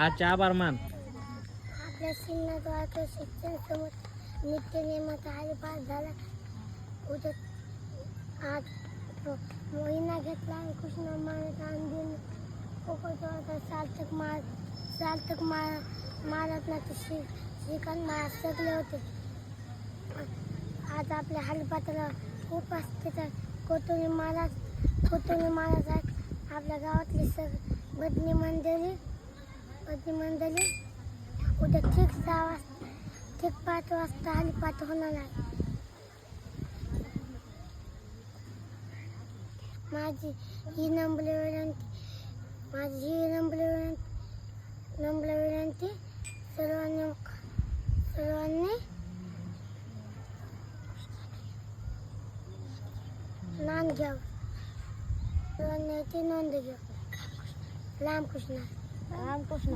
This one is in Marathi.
आजचे आभार मान. आपल्या सिन्नद्वारा शिक्षण समोर नित्य नियमाचा आजपास झाला. उद्या आज मोहिना घेतला आणि कृष्ण मानत दिन कोकणचा सार्थक मार सार्थक मार महाराष्ट्राचे श्री श्रीकांत महाराज सगळे होते. आज आपल्या हरिपात्राला खूप असते तर कोतुरी महाराज कोतुरी महाराज आपल्या गावातली सग बदनी मंडळी भजनी मंडळी उद्या ठीक सहा वाजता ठीक पाच वाजता आणि पाच होणार आहे माझी ही नंबली विनंती माझी ही नंबली विनंती नंबली विनंती सर्वांनी सर्वांनी नांद घ्यावं सर्वांनी ती नोंद घ्यावं रामकृष्ण रामकृष्ण